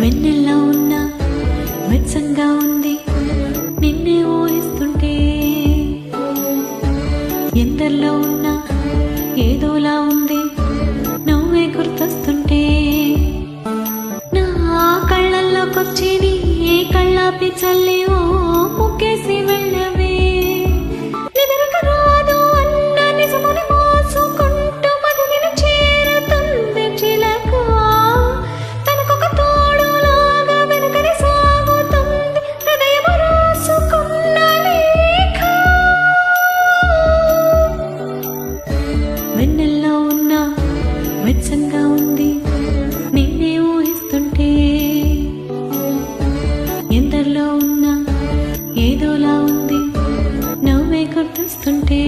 వెన్నెల్లో ఉన్న వెచ్చంగా ఉంది. నిన్నే ఊహిస్తుంటే ఎందరిలో ఉన్న ఏదోలా ఉన్నా వెచ్చంగా ఉంది. నిన్నే ఊహిస్తుంటే ఎందరిలో ఉన్నా ఏదోలా ఉంది. నవ్వే కొట్టిస్తుంటే